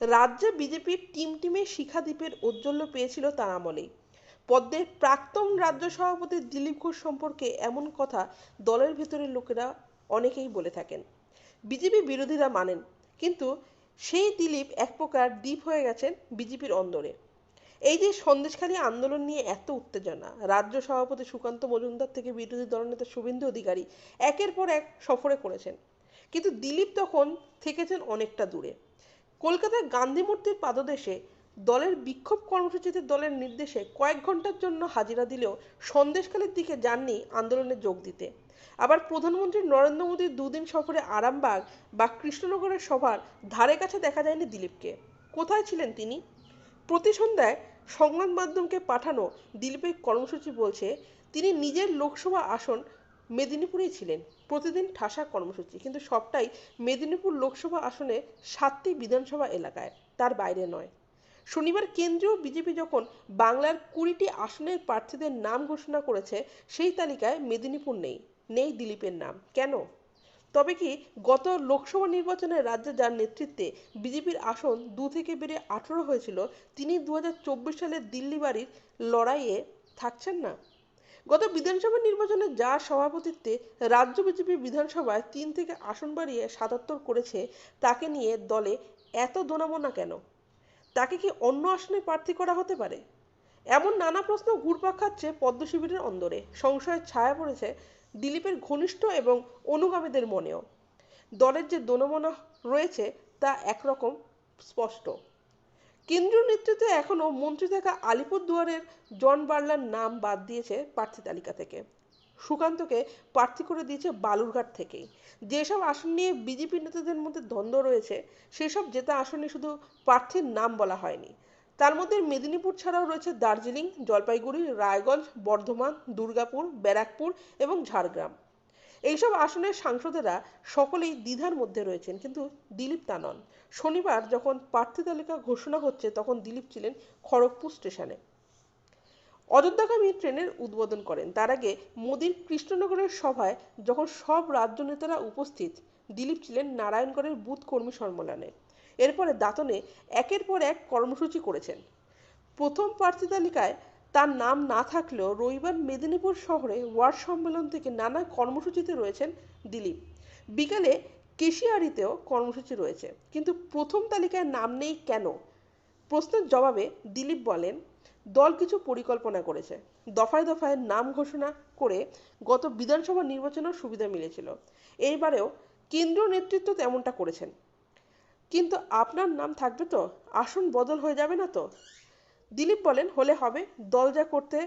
রাজ্যে বিজেপির টিম টিমে শিখাদ্বীপের ঔজ্জ্বল্য পেয়েছিল তার আমলেই পদ্মের প্রাক্তন রাজ্য সভাপতি দিলীপ ঘোষ সম্পর্কে এমন কথা দলের ভেতরের লোকেরা অনেকেই বলে থাকেন। বিজেপি বিরোধীরা মানেন, কিন্তু সেই দিলীপ এক প্রকার দ্বীপ হয়ে গেছেন বিজেপির অন্দরে। এই যে সন্দেশখালী আন্দোলন নিয়ে এত উত্তেজনা, রাজ্য সভাপতি সুকান্ত মজুমদার থেকে বিরোধী দলনেতা শুভেন্দু অধিকারী একের পর এক সফরে করেছেন। কিন্তু দিলীপ তখন থেকেছেন অনেকটা দূরে। কলকাতার গান্ধী মূর্তির পাদদেশে দলের বিক্ষোভ কর্মসূচিতে দলের নির্দেশে কয়েক ঘণ্টার জন্য হাজিরা দিলেও সন্দেশখালীর দিকে যাননি আন্দোলনে যোগ দিতে। আবার প্রধানমন্ত্রী নরেন্দ্র মোদীর দুদিন সফরে আরামবাগ বা কৃষ্ণনগরের সভার ধারে কাছে দেখা যায়নি দিলীপকে। কোথায় ছিলেন তিনি? প্রতি সন্ধ্যায় সংবাদ মাধ্যমকে পাঠানো দিলীপের কর্মসূচি বলছে, তিনি নিজের লোকসভা আসন মেদিনীপুরেই ছিলেন। প্রতিদিন ঠাসা কর্মসূচি, কিন্তু সবটাই মেদিনীপুর লোকসভা আসনে সাতটি বিধানসভা এলাকায়, তার বাইরে নয়। শনিবার কেন্দ্রীয় বিজেপি যখন বাংলার কুড়িটি আসনের প্রার্থীদের নাম ঘোষণা করেছে, সেই তালিকায় মেদিনীপুর নেই নেই দিলীপের নাম। কেন? তবে কি গত লোকসভা নির্বাচনে রাজ্যে যার নেতৃত্বে বিজেপির আসন দু থেকে বেড়ে আঠেরো হয়েছিল, তিনি দু সালের দিল্লি বাড়ির লড়াইয়ে থাকছেন না? গত বিধানসভা নির্বাচনে যার সভাপতিত্বে রাজ্য বিজেপি বিধানসভায় তিন থেকে আসন বাড়িয়ে সাতাত্তর করেছে, তাকে নিয়ে দলে এত দোনামোনা কেন? তাকে কি অন্য আসনে প্রার্থী করা হতে পারে? এমন নানা প্রশ্ন ঘুরপাক খাচ্ছে পদ্ম শিবিরের অন্দরে। সংশয়ের ছায়া পড়েছে দিলীপের ঘনিষ্ঠ এবং অনুগামীদের মনেও। দলের যে দোনমনা রয়েছে তা একরকম স্পষ্ট। কেন্দ্রীয় নেতৃত্বে এখনও মন্ত্রী থাকা আলিপুরদুয়ারের জন বার্লার নাম বাদ দিয়েছে প্রার্থী তালিকা থেকে। সুকান্তকে প্রার্থী করে দিয়েছে বালুরঘাট থেকেই। যেসব আসন নিয়ে বিজেপি নেতাদের মধ্যে দ্বন্দ্ব রয়েছে, সেসব জেতা আসনে শুধু প্রার্থীর নাম বলা হয়নি। তার মধ্যে মেদিনীপুর ছাড়াও রয়েছে দার্জিলিং, জলপাইগুড়ি, রায়গঞ্জ, বর্ধমান, দুর্গাপুর, ব্যারাকপুর এবং ঝাড়গ্রাম। এইসব আসনের সাংসদেরা সকলেই দ্বিধার মধ্যে রয়েছেন, কিন্তু দিলীপ তা নন। শনিবার যখন প্রার্থী তালিকা ঘোষণা হচ্ছে, তখন দিলীপ ছিলেন খড়গপুর স্টেশনে। অযোধ্যাগামী ট্রেনের উদ্বোধন করেন। তার আগে মোদীর কৃষ্ণনগরের সভায় যখন সব রাজ্য নেতারা উপস্থিত, দিলীপ ছিলেন নারায়ণগড়ের বুথ কর্মী সম্মেলনে। এরপরে দাঁতনে একের পর এক কর্মসূচি করেছেন। প্রথম প্রার্থী তালিকায় তার নাম না থাকলেও রবিবার মেদিনীপুর শহরে ওয়ার্ড সম্মেলন থেকে নানা কর্মসূচিতে রয়েছেন দিলীপ। বিকালে কেশিয়ারিতেও কর্মসূচি রয়েছে। কিন্তু প্রথম তালিকায় নাম নেই কেন? প্রশ্নের জবাবে দিলীপ বলেন, দল কিছু পরিকল্পনা করেছে। দফায় দফায় নাম ঘোষণা করে গত বিধানসভা নির্বাচনেও সুবিধা মিলেছিল। এইবারেও কেন্দ্রীয় নেতৃত্ব তেমনটা করেছেন। কিন্তু আপনার নাম থাকবে তো? আসন বদল হয়ে যাবে না তো? দিলীপ বলেন হলে হবে দল যা করতে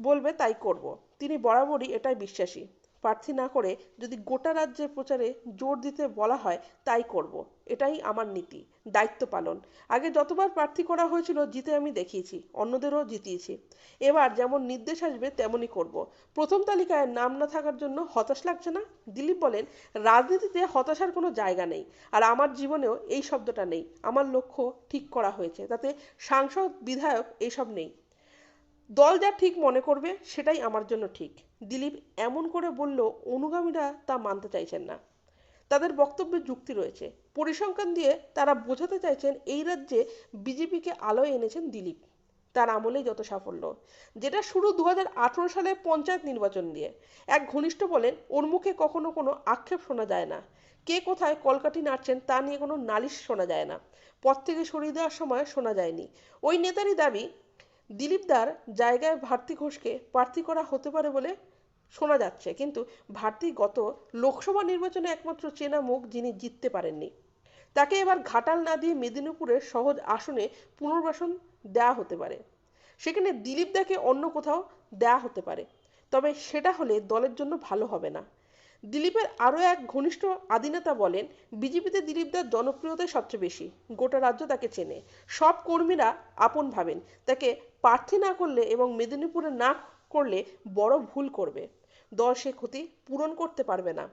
বলবে তাই করব। তিনি বরাবরই এটাই বিশ্বাসী। প্রার্থী না করে যদি গোটা রাজ্যের প্রচারে জোর দিতে বলা হয়, তাই করব। এটাই আমার নীতি, দায়িত্ব পালন। আগে যতবার প্রার্থী করা হয়েছিল, জিতে আমি দেখিয়েছি, অন্যদেরও জিতিয়েছি। এবার যেমন নির্দেশ আসবে, তেমনই করব। প্রথম তালিকায় নাম না থাকার জন্য হতাশ লাগছে না? দিলীপ বলেন, রাজনীতিতে হতাশার কোনো জায়গা নেই। আর আমার জীবনেও এই শব্দটা নেই। আমার লক্ষ্য ঠিক করা হয়েছে, তাতে সাংসদ, বিধায়ক এইসব নেই। দল যা ঠিক মনে করবে, সেটাই আমার জন্য ঠিক। দিলীপ এমন করে বলল, অনুগামীরা তা মানতে চাইছেন না। তাদের বক্তব্যে যুক্তি রয়েছে। পরিসংখ্যান দিয়ে তারা বোঝাতে চাইছেন, এই রাজ্যে বিজেপিকে আলোয় এনেছেন দিলীপ। তার আমলেই যত সাফল্য। যেটা শুরু দু হাজার আঠারো সালে পঞ্চায়েত নির্বাচন দিয়ে। এক ঘনিষ্ঠ বলেন, ওর মুখে কখনো কোনো আক্ষেপ শোনা যায় না। কে কোথায় কলকাঠি নাড়ছেন তা নিয়ে কোনো নালিশ শোনা যায় না। পথ থেকে সরিয়ে দেওয়ার সময় শোনা যায়নি। ওই নেতারই দাবি দিলীপদার জায়গায় ভারতী ঘোষকে প্রার্থী করা হতে পারে বলে শোনা যাচ্ছে। কিন্তু ভারতী গত লোকসভা নির্বাচনে একমাত্র চেনা মুখ যিনি জিততে পারেননি। তাকে এবার ঘাটাল না দিয়ে মেদিনীপুরের সহজ আসনে পুনর্বাসন দেওয়া হতে পারে। সেখানে দিলীপ দাকে অন্য কোথাও দেওয়া হতে পারে। তবে সেটা হলে দলের জন্য ভালো হবে না। দিলীপের আরও এক ঘনিষ্ঠ আদিনেতা বলেন, বিজেপিতে দিলীপদার জনপ্রিয়তা সবচেয়ে বেশি। গোটা রাজ্য তাকে চেনে। সব কর্মীরা আপন ভাবেন। তাকে প্রার্থী না করলে এবং মেদিনীপুরে না করলে বড় ভুল করবে। দল সে ক্ষতি পূরণ করতে পারবে না।